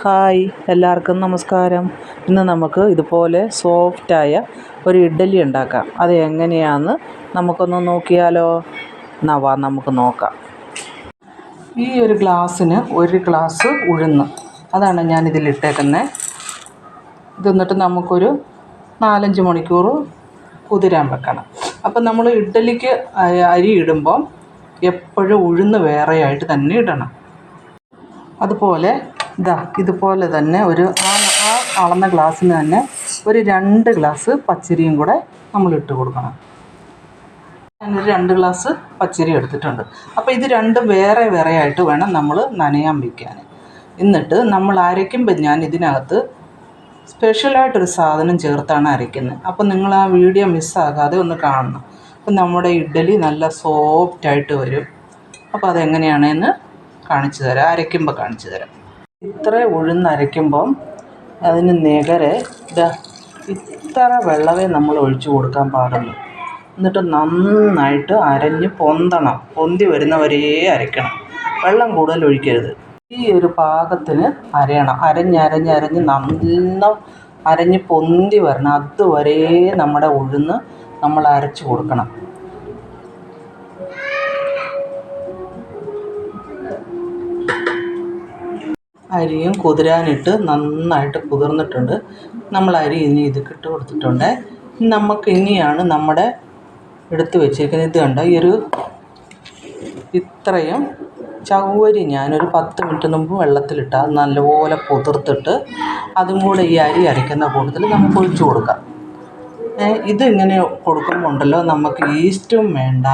Hi എല്ലാവർക്കും നമസ്കാരം. ഇന്ന് നമുക്ക് ഇതുപോലെ സോഫ്റ്റായ ഒരു ഇഡ്ഡലി ഉണ്ടാക്കാം. അത് എങ്ങനെയാണെന്ന് നമുക്കൊന്ന് നോക്കിയാലോ? എന്നാ വാ നമുക്ക് നോക്കാം. ഈ ഒരു ഗ്ലാസ്സിന് ഒരു ഗ്ലാസ് ഉഴുന്ന്. അതാണ് ഞാൻ ഇതിലിട്ടേക്കുന്നത് ഇത് എന്നിട്ട് നമുക്കൊരു നാലഞ്ച് മണിക്കൂർ കുതിരാൻ വെക്കണം. അപ്പം നമ്മൾ ഇഡ്ഡലിക്ക് അരി ഇടുമ്പം എപ്പോഴും ഉഴുന്ന് വേറെയായിട്ട് തന്നെ ഇടണം. അതുപോലെ ഇതാ ഇതുപോലെ തന്നെ ഒരു ആ ആ അളന്ന ഗ്ലാസ്സിന് തന്നെ ഒരു രണ്ട് ഗ്ലാസ് പച്ചരിയും കൂടെ നമ്മൾ ഇട്ട് കൊടുക്കണം. ഞാനൊരു രണ്ട് ഗ്ലാസ് പച്ചരി എടുത്തിട്ടുണ്ട്. അപ്പോൾ ഇത് രണ്ടും വേറെ വേറെ ആയിട്ട് വേണം നമ്മൾ നനയാൻ വയ്ക്കാൻ എന്നിട്ട് നമ്മൾ അരയ്ക്കുമ്പോൾ ഞാൻ ഇതിനകത്ത് സ്പെഷ്യലായിട്ടൊരു സാധനം ചേർത്താണ് അരയ്ക്കുന്നത് അപ്പോൾ നിങ്ങൾ ആ വീഡിയോ മിസ്സാകാതെ ഒന്ന് കാണണം. അപ്പം നമ്മുടെ ഇഡ്ഡലി നല്ല സോഫ്റ്റായിട്ട് വരും. അപ്പോൾ അതെങ്ങനെയാണെന്ന് കാണിച്ചു തരാം. അരയ്ക്കുമ്പോൾ കാണിച്ചു തരാം. ഇത്ര ഉഴുന്ന് അരയ്ക്കുമ്പം അതിന് നികരെ ഇതാ ഇത്ര വെള്ളമേ നമ്മൾ ഒഴിച്ചു കൊടുക്കാൻ പാടുള്ളൂ. എന്നിട്ട് നന്നായിട്ട് അരഞ്ഞ് പൊന്തണം. പൊന്തി വരുന്നവരേ അരയ്ക്കണം. വെള്ളം കൂടുതൽ ഒഴിക്കരുത്. ഈ ഒരു പാകത്തിന് അരയണം. അരഞ്ഞരഞ്ഞരഞ്ഞ് നന്ന അരഞ്ഞ് പൊന്തി വരണം. അതുവരെ നമ്മുടെ ഉഴുന്ന് നമ്മൾ അരച്ചു കൊടുക്കണം. അരിയും കുതിരാനിട്ട് നന്നായിട്ട് കുതിർന്നിട്ടുണ്ട്. നമ്മൾ അരി ഇനി ഇത് ഇട്ട് കൊടുത്തിട്ടുണ്ട്. നമുക്ക് ഇനിയാണ് നമ്മുടെ എടുത്ത് വെച്ചിരിക്കുന്നത് ഇത് കണ്ട? ഈ ഒരു ഇത്രയും ചവ്വരി ഞാനൊരു പത്ത് മിനിറ്റ് മുമ്പ് വെള്ളത്തിലിട്ട് അത് നല്ലപോലെ കുതിർത്തിട്ട് അതും കൂടെ ഈ അരി അരയ്ക്കുന്ന കൂട്ടത്തിൽ നമുക്ക് ഒഴിച്ചു കൊടുക്കാം. ഇത് ഇങ്ങനെ കൊടുക്കുമ്പോൾ ഉണ്ടല്ലോ നമുക്ക് ഈസ്റ്റും വേണ്ട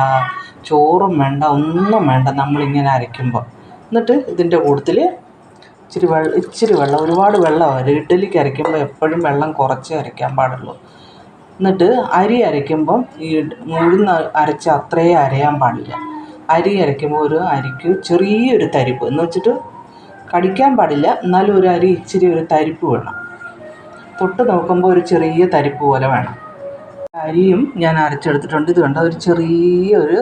ചോറും വേണ്ട ഒന്നും വേണ്ട നമ്മളിങ്ങനെ അരയ്ക്കുമ്പോൾ. എന്നിട്ട് ഇതിന്റെ കൂട്ടത്തിൽ ഇച്ചിരി വെള്ളം ഇച്ചിരി വെള്ളം ഒരുപാട് വെള്ളമാവരുത് ഇഡ്ഡലിക്ക് അരയ്ക്കുമ്പോൾ എപ്പോഴും വെള്ളം കുറച്ചേ അരയ്ക്കാൻ പാടുള്ളൂ. എന്നിട്ട് അരി അരയ്ക്കുമ്പം ഈ ഉഴുന്ന് അരച്ച അത്രയും അരയാൻ പാടില്ല. അരി അരയ്ക്കുമ്പോൾ ഒരു അരിക്ക് ചെറിയൊരു തരിപ്പ്. എന്ന് വെച്ചിട്ട് കടിക്കാൻ പാടില്ല. എന്നാലും ഒരു അരി ഇച്ചിരി ഒരു തരിപ്പ് വേണം. തൊട്ട് നോക്കുമ്പോൾ ഒരു ചെറിയ തരിപ്പ് പോലെ വേണം. അരിയും ഞാൻ അരച്ചെടുത്തിട്ടുണ്ട്. ഇത് കണ്ടോ? ഒരു ചെറിയ ഒരു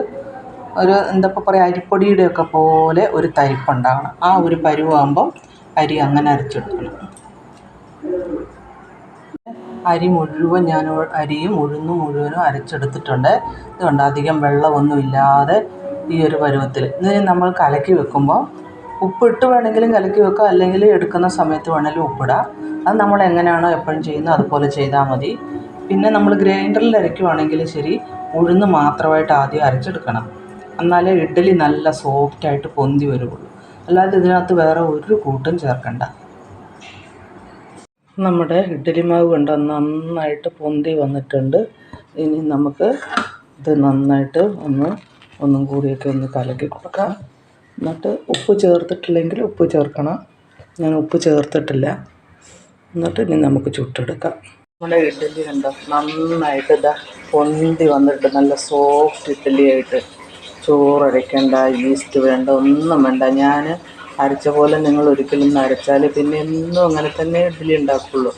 ഒരു എന്താ പറയുക അരിപ്പൊടിയുടെ ഒക്കെ പോലെ ഒരു തരിപ്പുണ്ടാകണം. ആ ഒരു പരുവാകുമ്പം അരി അങ്ങനെ അരച്ചെടുക്കണം. അരി മുഴുവൻ ഞാൻ അരിയും ഉഴുന്നും മുഴുവനും അരച്ചെടുത്തിട്ടുണ്ട്. ഇതുകൊണ്ട് അധികം വെള്ളമൊന്നും ഇല്ലാതെ ഈ ഒരു പരുവത്തിൽ. ഇത് നമ്മൾ കലക്കി വെക്കുമ്പോൾ ഉപ്പിട്ട് വേണമെങ്കിലും കലക്കി വെക്കുക അല്ലെങ്കിൽ എടുക്കുന്ന സമയത്ത് വേണമെങ്കിലും ഉപ്പിടാം. അത് നമ്മൾ എങ്ങനെയാണോ എപ്പോഴും ചെയ്യുന്നത് അതുപോലെ ചെയ്താൽ മതി. പിന്നെ നമ്മൾ ഗ്രൈൻഡറിൽ അരയ്ക്കുവാണെങ്കിൽ ശരി ഉഴുന്ന് മാത്രമായിട്ട് ആദ്യം അരച്ചെടുക്കണം. എന്നാലേ ഇഡ്ഡലി നല്ല സോഫ്റ്റായിട്ട് പൊന്തി വരുള്ളൂ. അല്ലാതെ ഇതിനകത്ത് വേറെ ഒരു കൂട്ടും ചേർക്കണ്ട. നമ്മുടെ ഇഡ്ഡലി മാവ് കണ്ട നന്നായിട്ട് പൊന്തി വന്നിട്ടുണ്ട്. ഇനി നമുക്ക് ഇത് നന്നായിട്ട് ഒന്ന് ഒന്നും കൂടിയൊക്കെ ഒന്ന് കലക്കി കൊടുക്കാം. എന്നിട്ട് ഉപ്പ് ചേർത്തിട്ടില്ലെങ്കിൽ ഉപ്പ് ചേർക്കണം. ഞാൻ ഉപ്പ് ചേർത്തിട്ടില്ല. എന്നിട്ട് ഇനി നമുക്ക് ചുട്ടെടുക്കാം. നമ്മുടെ ഇഡ്ഡലി കണ്ടോ? നന്നായിട്ട് ഇതാ പൊന്തി വന്നിട്ട് നല്ല സോഫ്റ്റ് ഇഡ്ഡലി ആയിട്ട് ചോറരയ്ക്കേണ്ട ഈസ്റ്റ് വേണ്ട ഒന്നും വേണ്ട. ഞാൻ അരച്ച പോലെ നിങ്ങൾ ഒരിക്കലും അരച്ചാൽ പിന്നെ എന്നും അങ്ങനെ തന്നെ ഇഡ്ഡലി ഉണ്ടാക്കുള്ളൂ.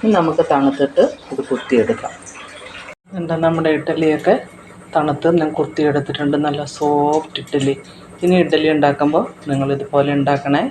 ഇനി നമുക്ക് തണുത്തിട്ട് ഇത് കുത്തിയെടുക്കാം എന്താ നമ്മുടെ ഇഡ്ഡലിയൊക്കെ തണുത്ത് ഞാൻ കുത്തിയെടുത്തിട്ടുണ്ട് നല്ല സോഫ്റ്റ് ഇഡ്ഡലി. ഇനി ഇഡ്ഡലി ഉണ്ടാക്കുമ്പോൾ നിങ്ങളിതുപോലെ ഉണ്ടാക്കണേ.